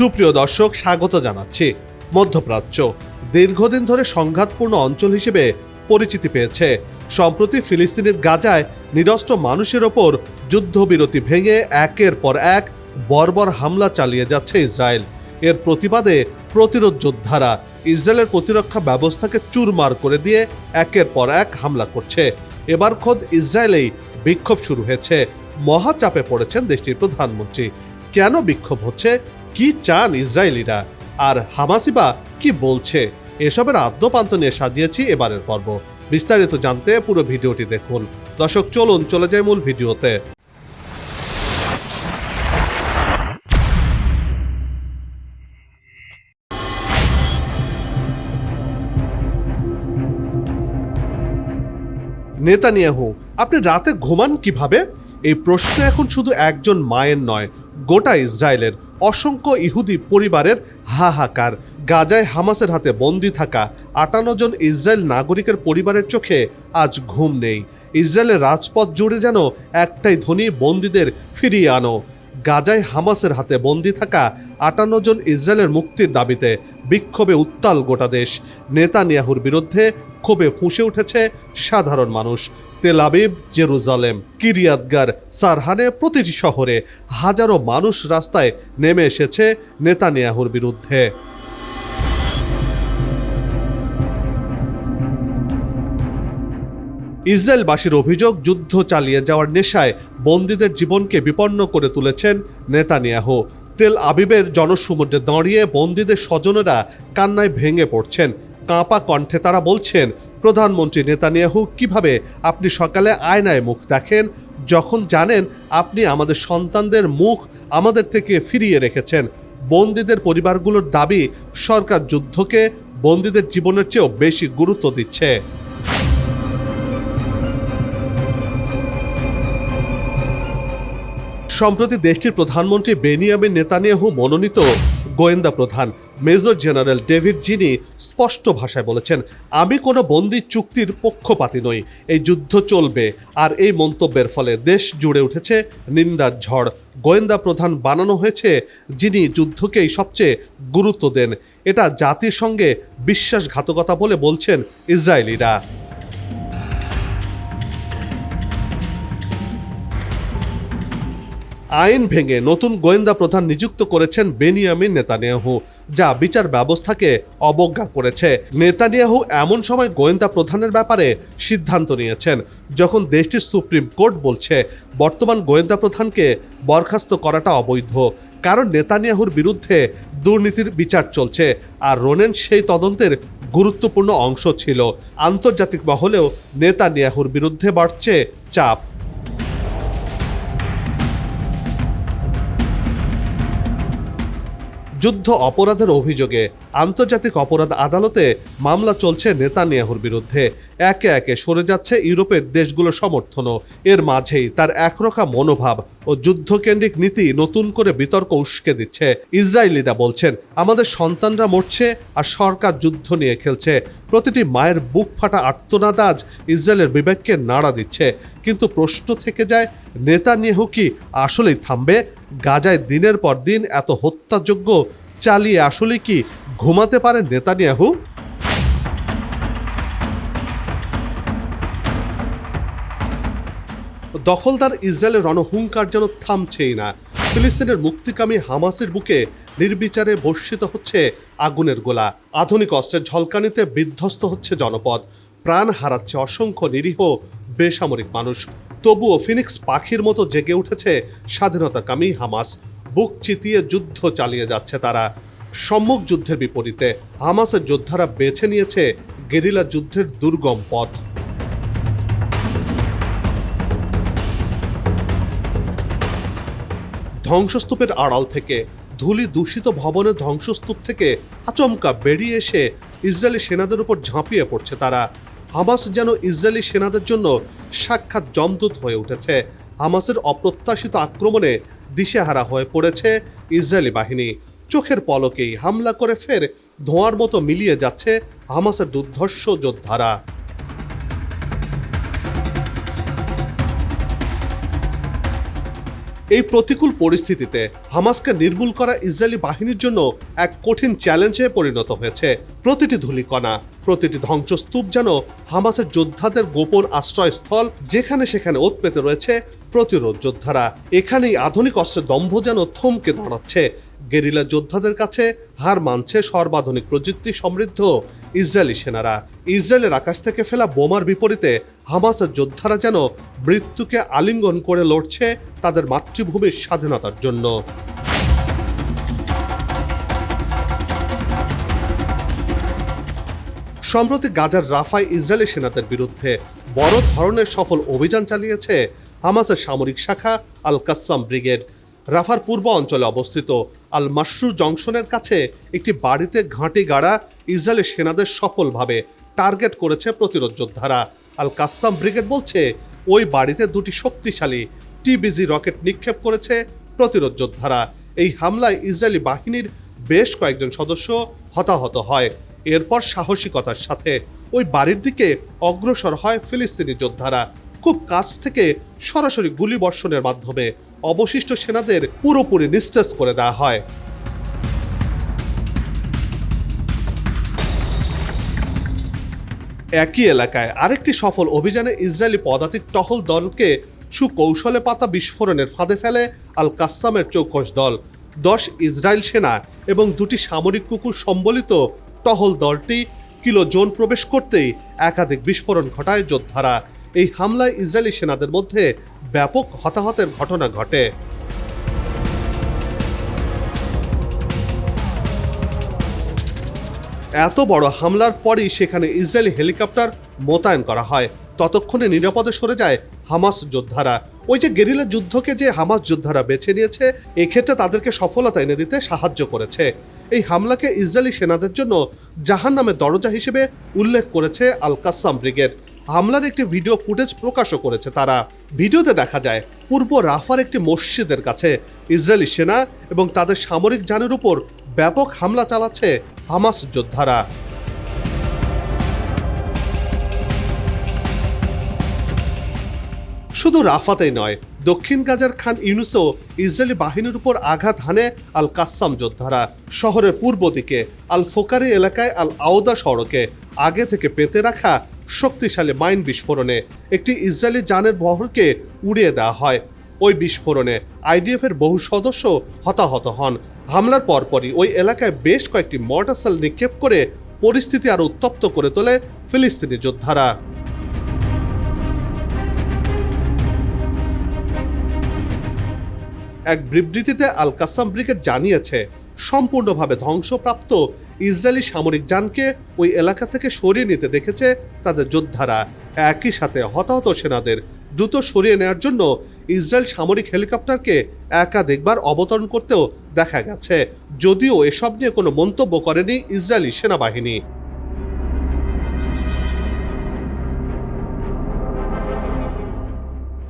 সুপ্রিয় দর্শক, স্বাগত জানাচ্ছি মধ্যপ্রাচ্য। দীর্ঘদিন ধরে সংঘাতপূর্ণ অঞ্চল হিসেবে পরিচিতি পেয়েছে। সম্প্রতি ফিলিস্তিনের গাজায় নিরস্ত্র মানুষের ওপর যুদ্ধবিরতি ভেঙে একের পর এক বর্বর হামলা চালিয়ে যাচ্ছে ইসরায়েল। এর প্রতিবাদে প্রতিরোধ যোদ্ধারা ইসরায়েলের প্রতিরক্ষা ব্যবস্থাকে চুরমার করে দিয়ে একের পর এক হামলা করছে। এবার খোদ ইসরায়েলেই বিক্ষোভ শুরু হয়েছে। মহাচাপে পড়েছেন দেশটির প্রধানমন্ত্রী। কেন বিক্ষোভ হচ্ছে? কি চান ইসরায়েলিরা? আর হামাসিবা কি বলছে? এসবের আদ্যপান্ত নিয়ে সাজিয়েছি এবারের পর্ব। বিস্তারিত জানতে পুরো ভিডিওটি দেখুন। দর্শক, চলুন, চলে যায় মূল ভিডিওতে। নেতানিয়াহু, আপনি রাতে ঘুমান কীভাবে? এই প্রশ্ন এখন শুধু একজন মায়ের নয়, গোটা ইসরায়েলের অসংখ্য ইহুদি পরিবারের হাহাকার। গাজায় হামাসের হাতে বন্দি থাকা আটান্ন জন ইসরায়েল নাগরিকের পরিবারের চোখে আজ ঘুম নেই। ইসরায়েলের রাজপথ জুড়ে যেন একটাই ধনী বন্দীদের ফিরিয়ে আনো। গাজায় হামাসের হাতে বন্দি থাকা আটান্ন জন ইসরায়েলের মুক্তির দাবিতে বিক্ষোভে উত্তাল গোটা দেশ। নেতানিয়াহুর বিরুদ্ধে ক্ষোভে ফুঁসে উঠেছে সাধারণ মানুষ। তেল আবিব, জেরুজালেম, কিরিয়াতগার, সারহানে প্রতিটি শহরে হাজারো মানুষ রাস্তায় নেমে এসেছে নেতানিয়াহুর বিরুদ্ধে। ইসরায়েলবাসীর অভিযোগ, যুদ্ধ চালিয়ে যাওয়ার নেশায় বন্দীদের জীবনকে বিপন্ন করে তুলেছেন নেতানিয়াহু। তেল আবিবের জনসমুদ্রে দাঁড়িয়ে বন্দীদের স্বজনেরা কান্নায় ভেঙে পড়ছেন। কাঁপা কণ্ঠে তারা বলছেন প্রধানমন্ত্রী নেতানিয়াহু, কীভাবে আপনি সকালে আয়নায় মুখ দেখেন, যখন জানেন আপনি আমাদের সন্তানদের মুখ আমাদের থেকে ফিরিয়ে রেখেছেন? বন্দীদের পরিবারগুলোর দাবি সরকার যুদ্ধকে বন্দীদের জীবনের চেয়েও বেশি গুরুত্ব দিচ্ছে। সম্প্রতি দেশটির প্রধানমন্ত্রী বেনিয়ামিন নেতানিয়াহু মনোনীত গোয়েন্দা প্রধান। মেজর জেনারেল ডেভিড জিনি স্পষ্ট ভাষায় বলেছেন, আমি কোনো বন্দি চুক্তির পক্ষপাতি নই, এই যুদ্ধ চলবে, আর এই মন্তব্যের ফলে দেশ জুড়ে উঠেছে নিন্দার ঝড়। গোয়েন্দা প্রধান বানানো হয়েছে, যিনি যুদ্ধকেই সবচেয়ে গুরুত্ব দেন। এটা জাতির সঙ্গে বিশ্বাসঘাতকতা বলে বলছেন ইসরায়েলিরা। আইন ভেঙে নতুন গোয়েন্দা প্রধান নিযুক্ত করেছেন বেনিয়ামিন নেতানিয়াহু, যা বিচার ব্যবস্থাকে অবজ্ঞা করেছে। নেতানিয়াহু এমন সময় গোয়েন্দা প্রধানের ব্যাপারে সিদ্ধান্ত নিয়েছেন, যখন দেশটির সুপ্রিম কোর্ট বলছে, বর্তমান গোয়েন্দা প্রধানকে বরখাস্ত করাটা অবৈধ, কারণ নেতানিয়াহুর বিরুদ্ধে দুর্নীতির বিচার চলছে, আর রোনেন সেই তদন্তের গুরুত্বপূর্ণ অংশ ছিল। আন্তর্জাতিক মহলেও নেতানিয়াহুর বিরুদ্ধে বাড়ছে চাপ। যুদ্ধ অপরাধের অভিযোগে আন্তর্জাতিক অপরাধ আদালতে মামলা চলছে নেতানিয়াহুর বিরুদ্ধে। একে একে সরে যাচ্ছে ইউরোপের দেশগুলোর সমর্থনও। এর মাঝেই তার একরকম মনোভাব ও যুদ্ধকেন্দ্রিক নীতি নতুন করে বিতর্ক উস্কে দিচ্ছে। ইসরায়েলিরা বলছেন, আমাদের সন্তানরা মরছে আর সরকার যুদ্ধ নিয়ে খেলছে। প্রতিটি মায়ের বুক ফাটা আর্তনাদ আজ ইসরায়েলের বিবেককে নাড়া দিচ্ছে। কিন্তু প্রশ্ন থেকে যায়, নেতানিয়াহু কি আসলেই থামবে? গাজায় দিনের পর দিন এত হত্যাযোগ্য চালিয়ে আসলে কি ঘুমাতে পারেন নেতানিয়াহু? দখলদার ইসরায়েলের রণহুঙ্কার যেন থামছেই না। ফিলিস্তিনের মুক্তিকামী হামাসের বুকে নির্বিচারে বর্ষিত হচ্ছে আগুনের গোলা। আধুনিক অস্ত্রের ঝলকানিতে বিধ্বস্ত হচ্ছে জনপদ। প্রাণ হারাচ্ছে অসংখ্য নিরীহ বেসামরিক মানুষ। তবুও ফিনিক্স পাখির মতো জেগে উঠেছে স্বাধীনতাকামী হামাস। বুক চিতিয়ে যুদ্ধ চালিয়ে যাচ্ছে তারা। সম্মুখ যুদ্ধের বিপরীতে হামাসের যোদ্ধারা বেছে নিয়েছে গেরিলা যুদ্ধের দুর্গম পথ। ধ্বংসস্তূপের আড়াল থেকে, ধুলি দূষিত ভবনের ধ্বংসস্তূপ থেকে আচমকা বেরিয়ে এসে ইসরায়েলি সেনাদের উপর ঝাঁপিয়ে পড়ছে তারা। হামাস যেন ইসরায়েলি সেনাদের জন্য সাক্ষাৎ জমদূত হয়ে উঠেছে। হামাসের অপ্রত্যাশিত আক্রমণে দিশেহারা হয়ে পড়েছে ইসরায়েলি বাহিনী। চোখের পলকেই হামলা করে ফের ধোঁয়ার মতো মিলিয়ে যাচ্ছে হামাসের দুর্ধর্ষ যোদ্ধারা। এই প্রতিকূল পরিস্থিতিতে হামাসকে নির্মূল করা ইসরায়েলি বাহিনীর জন্য এক কঠিন চ্যালেঞ্জে পরিণত হয়েছে। প্রতিটি ধূলিকণা, প্রতিটি ধ্বংসস্তূপ যেন হামাসের যোদ্ধাদের গোপন আশ্রয়স্থল যেখানে সেখানে ওত পেতে রয়েছে প্রতিরোধ যোদ্ধারা। এখানেই আধুনিক অস্ত্রের দম্ভ যেন থমকে দাঁড়াচ্ছে। গেরিলা যোদ্ধাদের কাছে হার মানছে সর্বাধুনিক প্রযুক্তি সমৃদ্ধ ইসরায়েলি সেনারা। ইসরায়েলের আকাশ থেকে ফেলা বোমার বিপরীতে হামাসের যোদ্ধারা যেন মৃত্যুকে আলিঙ্গন করে লড়ছে তাদের মাতৃভূমির স্বাধীনতার জন্য। সম্প্রতি গাজার রাফায় ইসরায়েলি সেনাদের বিরুদ্ধে বড় ধরনের সফল অভিযান চালিয়েছে হামাসের সামরিক শাখা আল কাসাম ব্রিগেড। রাফার পূর্ব অঞ্চলে অবস্থিত আল মাসরু জংশনের কাছে একটি বাড়িতে ঘাঁটি গাড়া ইসরায়েলি সেনাদের সফলভাবে টার্গেট করেছে প্রতিরোধ যোদ্ধারা। আল কাসাম ব্রিগেড বলছে, ওই বাড়িতে দুটি শক্তিশালী টিবিজি রকেট নিক্ষেপ করেছে প্রতিরোধ যোদ্ধারা। এই হামলায় ইসরায়েলি বাহিনীর বেশ কয়েকজন সদস্য হতাহত হয়। এরপর সাহসিকতার সাথে ওই বাড়ির দিকে অগ্রসর হয় ফিলিস্তিনি যোদ্ধারা। খুব কাছ থেকে সরাসরি গুলিবর্ষণের মাধ্যমে অবশিষ্ট সেনাদের পুরোপুরি নিস্তেজ করে দেওয়া হয়। একই এলাকায় আরেকটি সফল অভিযানে ইসরায়েলি পদাতিক টহল দলকে সুকৌশলে পাতা বিস্ফোরণের ফাঁদে ফেলে আল কাসামের চৌকস দল। দশ ইসরায়েল সেনা এবং দুটি সামরিক কুকুর সম্বলিত টহল দলটি কিলো জোন প্রবেশ করতেই একাধিক বিস্ফোরণ ঘটায় যোদ্ধারা। এই হামলায় ইসরায়েলি সেনাদের মধ্যে ব্যাপক হতাহতের ঘটনা ঘটে। এত বড় হামলার পরই সেখানে ইসরায়েলি হেলিকপ্টার মোতায়েন করা হয়। ততক্ষণে নিরাপদে সরে যায় হামাস যোদ্ধারা। ওই যে গেরিলা যুদ্ধকে যে হামাস যোদ্ধারা বেছে নিয়েছে, এক্ষেত্রে তাদেরকে সফলতা এনে দিতে সাহায্য করেছে। এই হামলাকে ইসরায়েলি সেনাদের জন্য জাহান নামে দরজা হিসেবে উল্লেখ করেছে আল কাসাম ব্রিগেড। হামলার একটি ভিডিও ফুটেজ প্রকাশও করেছে তারা। ভিডিওতে দেখা যায়, পূর্ব রাফার একটি মসজিদের কাছে ইসরায়েলি সেনা এবং তাদের সামরিক যানের উপর ব্যাপক হামলা চালাচ্ছে হামাস যোদ্ধারা। শুধু রাফাতেই নয়, দক্ষিণ গাজার খান ইউনুসও ইসরায়েলি বাহিনীর উপর আঘাত হানে আল কাসাম যোদ্ধারা। শহরের পূর্ব দিকে আল ফোকারি এলাকায় আল আওদা সড়কে আগে থেকে পেতে রাখা শক্তিশালী মাইন বিস্ফোরণে একটি ইসরায়েলি যানের বহরকে উড়িয়ে দেওয়া হয়। ওই বিস্ফোরণে আইডিএফ এর বহু সদস্য হতাহত হন। হামলার পরপরই ওই এলাকায় বেশ কয়েকটি মর্টারসেল নিক্ষেপ করে পরিস্থিতি আরও উত্তপ্ত করে তোলে ফিলিস্তিনি যোদ্ধারা। এক বিবৃতিতে আল কাসাম ব্রিগেড জানিয়েছে সম্পূর্ণভাবে ধ্বংসপ্রাপ্ত ইসরায়েলি সামরিক যানকে ওই এলাকা থেকে সরিয়ে নিতে দেখেছে তাদের যোদ্ধারা। একই সাথে হতাহত সেনাদের দ্রুত সরিয়ে নেওয়ার জন্য ইসরায়েল সামরিক হেলিকপ্টারকে একাধিকবার অবতরণ করতেও দেখা গেছে। যদিও এসব নিয়ে কোনো মন্তব্য করেনি ইসরায়েলি সেনাবাহিনী।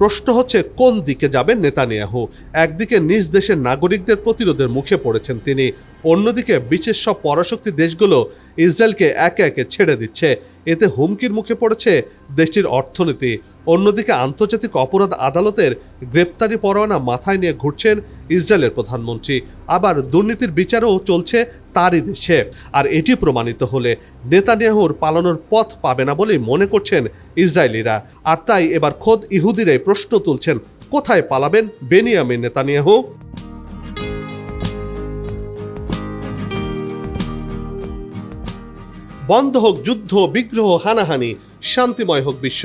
প্রশ্ন হচ্ছে, কোন দিকে যাবেন নেতানিয়াহু? একদিকে নিজ দেশের নাগরিকদের প্রতিরোধের মুখে পড়েছেন তিনি, অন্যদিকে বিশেষ সব পরাশক্তি দেশগুলো ইসরায়েলকে একে একে ছেড়ে দিচ্ছে। এতে হুমকির মুখে পড়েছে দেশটির অর্থনীতি। অন্যদিকে আন্তর্জাতিক অপরাধ আদালতের গ্রেপ্তারি পরোয়ানা মাথায় নিয়ে ঘুরছেন ইসরায়েলের প্রধানমন্ত্রী। আবার দুর্নীতির বিচারও চলছে তারই দেশে। আর এটি প্রমাণিত হলে নেতানিয়াহুর পালানোর পথ পাবে না বলেই মনে করছেন ইসরায়েলিরা। আর তাই এবার খোদ ইহুদিরাই প্রশ্ন তুলছেন, কোথায় পালাবেন বেনিয়ামিন নেতানিয়াহু? বন্ধ হোক যুদ্ধ, বিগ্রহ, হানাহানি, শান্তিময় হোক বিশ্ব।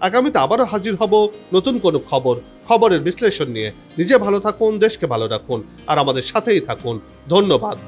আগামীতে আবারও হাজির হব নতুন কোনো খবর, খবরের বিশ্লেষণ নিয়ে। নিজে ভালো থাকুন, দেশকে ভালো রাখুন, আর আমাদের সাথেই থাকুন। ধন্যবাদ।